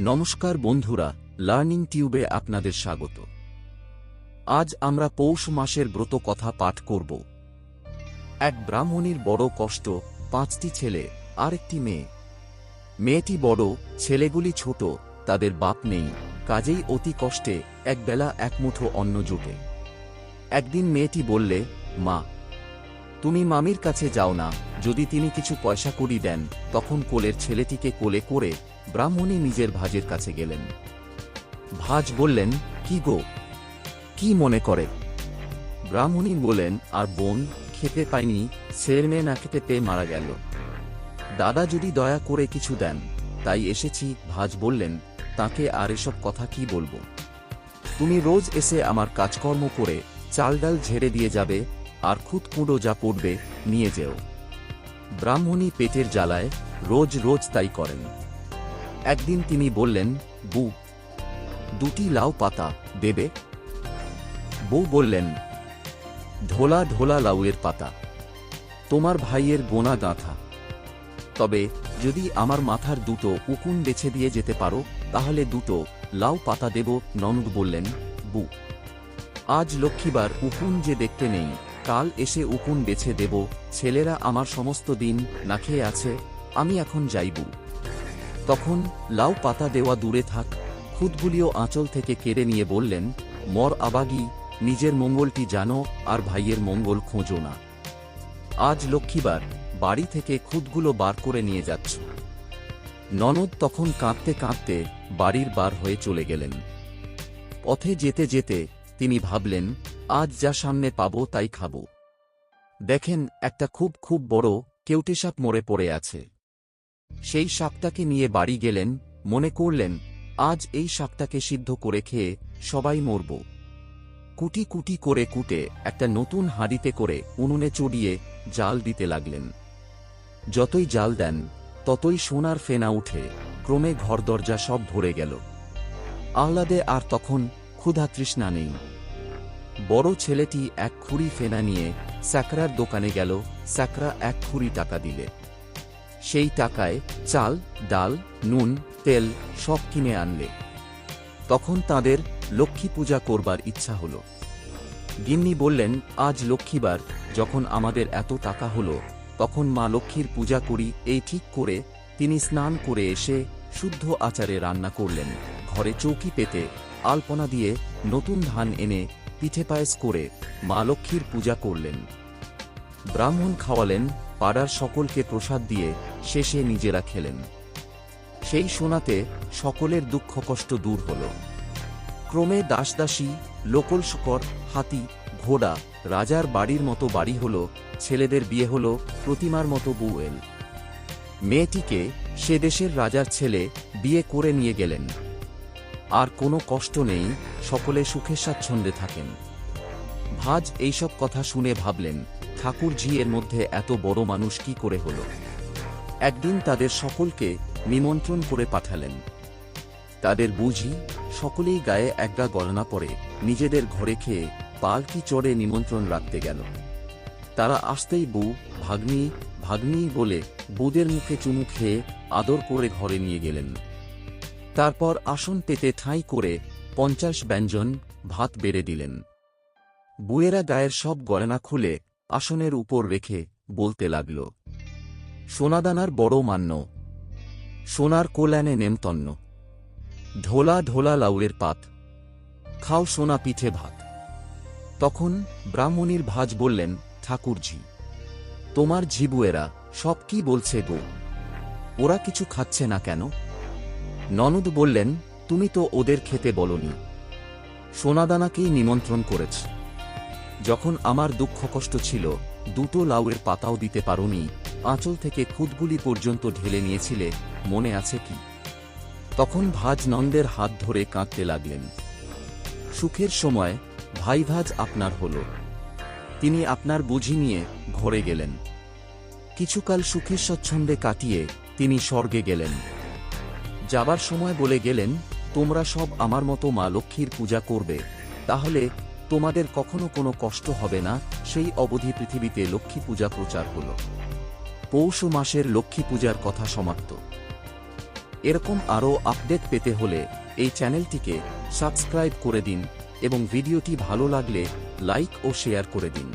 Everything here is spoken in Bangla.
নমস্কার বন্ধুরা, লার্নিং টিউবে আপনাদের স্বাগত। আজ আমরা পৌষ মাসের ব্রত কথা পাঠ করব। এক ব্রাহ্মণীর বড় কষ্ট, পাঁচটি ছেলে আর একটি মেয়ে। মেয়েটি বড়, ছেলেগুলি ছোট, তাদের বাপ নেই, কাজেই অতি কষ্টে একবেলা এক মুঠো অন্ন জুটে। একদিন মেয়েটি বললে, মা, তুমি মামির কাছে যাও না যদি তিনি কিছু পয়সা করি দেন, তখন কোলের ছেলেটিকে কোলে করে ব্রাহ্মণী নিজের ভাজের কাছে গেলেন। ভাজ বললেন, কি গো? কি মনে করে? ব্রাহ্মণী বলেন আর বোন, খেতে পায়নি ছেলে না খেতে পেয়ে মারা গেল। দাদা যদি দয়া করে কিছু দেন, তাই এসেছি। ভাজ বললেন, তাকে আর এসব কথা কি বলব? তুমি রোজ এসে আমার কাজকর্ম করে চাল ডাল ঝেড়ে দিয়ে যাবে, আর খুদ কুঁড়ো যা পড়বে, নিয়ে যেও। ব্রাহ্মণী পেটের জ্বালায় রোজ রোজ তাই করেন। একদিন তিনি বললেন, বু, দুটি লাউ পাতা দেবে? বউ বললেন, ঢোলা ঢোলা লাউয়ের পাতা, তোমার ভাইয়ের গোনা গাঁথা। তবে যদি আমার মাথার দুটো উকুন বেছে দিয়ে যেতে পারো, তাহলে দুটো লাউ পাতা দেব। ননদ বললেন, বু, আজ লক্ষ্মীবার উকুন যে দেখতে নেই কাল এসে উকুন বেছে দেব, ছেলেরা আমার সমস্ত দিন না খেয়ে আছে, আমি এখন যাইব। তখন লাউ পাতা দেওয়া দূরে থাক, খুদগুলিও আঁচল থেকে কেড়ে নিয়ে বললেন, মর আবাগি, নিজের মঙ্গলটি জানো আর ভাইয়ের মঙ্গল খোঁজো না। আজ লক্ষ্মীবার, বাড়ি থেকে খুদগুলো বার করে নিয়ে যাচ্ছ। ননদ তখন কাঁদতে কাঁদতে বাড়ির বার হয়ে চলে গেলেন। পথে যেতে যেতে তিনি ভাবলেন আজ যা সামনে পাবো তাই খাব। দেখেন, একটা খুব খুব বড় কেউটে সাপ মরে পড়ে আছে। সেই সাপটাকে নিয়ে বাড়ি গেলেন, মনে করলেন, আজ এই সাপটাকে সিদ্ধ করে খেয়ে সবাই মরব। কুটি কুটি করে কুটে একটা নতুন হাঁড়িতে করে উনুনে চড়িয়ে জাল দিতে লাগলেন। যতই জাল দেন, ততই সোনার ফেনা উঠে, ক্রমে ঘর দরজা সব ভরে গেল। আহ্লাদে আর তখন ক্ষুধা তৃষ্ণা নেই। বড় ছেলেটি এক খুঁড়ি ফেনা নিয়ে স্যাকরার দোকানে গেল স্যাকরা এক খুঁড়ি টাকা দিলে। সেই টাকায় চাল, ডাল, নুন, তেল সব কিনে আনলে। তখন তাদের লক্ষ্মী পূজা করবার ইচ্ছা হল। গিন্নি বললেন, আজ লক্ষ্মীবার, যখন আমাদের এত টাকা হলো, তখন মা লক্ষ্মীর পূজা করি, এই ঠিক করে তিনি স্নান করে এসে শুদ্ধ আচারে রান্না করলেন। ঘরে চৌকি পেতে আলপনা দিয়ে নতুন ধান এনে পিঠে পায়েস করে মা লক্ষ্মীর পূজা করলেন। ব্রাহ্মণ খাওয়ালেন, পাড়ার সকলকে প্রসাদ দিয়ে শেষে নিজেরা খেলেন। সেই শোনাতে সকলের দুঃখ কষ্ট দূর হল। ক্রমে দাসদাসী, লোকল শকর, হাতি, ঘোড়া, রাজার বাড়ির মতো বাড়ি হল, ছেলেদের বিয়ে হল, প্রতিমার মতো বুয়েল মেয়েটিকে সে দেশের রাজার ছেলে বিয়ে করে নিয়ে গেলেন। আর কোনো কষ্ট নেই, সকলে সুখে স্বাচ্ছন্দ্যে থাকেন। ভাজ এইসব কথা শুনে ভাবলেন, ঠাকুরজি এর মধ্যে এত বড় মানুষ কি করে হল? একদিন তাদের সকলকে নিমন্ত্রণ করে পাঠালেন। তাদের বুঝি সকলেই গায়ে একগা গণনা পরে নিজেদের ঘরে খেয়ে পালকি চড়ে নিমন্ত্রণ রাখতে গেল। তারা আসতেই বউ, ভাগ্নি ভাগ্নি বলে বউদের মুখে চুমু খেয়ে আদর করে ঘরে নিয়ে গেলেন। তারপর আসন পেতে ঠাঁই করে পঞ্চাশ ব্যঞ্জন ভাত বেড়ে দিলেন। বুয়েরা গায়ের সব গয়না খুলে আসনের উপর রেখে বলতে লাগল, সোনাদানার বড় মান্য, সোনার কোল্যানে নেমতন্ন, ঢোলা ঢোলা লাউয়ের পাত, খাও সোনা পিঠে ভাত। তখন ব্রাহ্মণীর ভাজ বললেন, ঠাকুরজি, তোমার ঝিবুয়েরা সব কি বলছে গো? ওরা কিছু খাচ্ছে না কেন? ননদ বললেন, তুমি তো ওদের খেতে বলনি। সোনাদানাকেই নিমন্ত্রণ করেছ। যখন আমার দুঃখ কষ্ট ছিল, দুটো লাউয়ের পাতাও দিতে পারোনি, আঁচল থেকে খুদগুলি পর্যন্ত ঢেলে নিয়েছিলে, মনে আছে কি? তখন ভাজ নন্দের হাত ধরে কাঁদতে লাগলেন। সুখের সময় ভাই ভাজ আপনার হল। তিনি আপনার বুঝি নিয়ে ঘরে গেলেন। কিছুকাল সুখের স্বচ্ছন্দে কাটিয়ে তিনি স্বর্গে গেলেন। যাবার সময় বলে গেলেন, তোমরা সব আমার মতো মা লক্ষ্মীর পূজা করবে। তাহলে তোমাদের কখনো কোনো কষ্ট হবে না। সেই অবধি পৃথিবীতে লক্ষ্মী পূজা প্রচার হল। পৌষ মাসের লক্ষ্মী পূজার কথা সমাপ্ত। এরকম আরও আপডেট পেতে হলে এই চ্যানেলটিকে সাবস্ক্রাইব করে দিন এবং ভিডিওটি ভালো লাগলে লাইক ও শেয়ার করে দিন।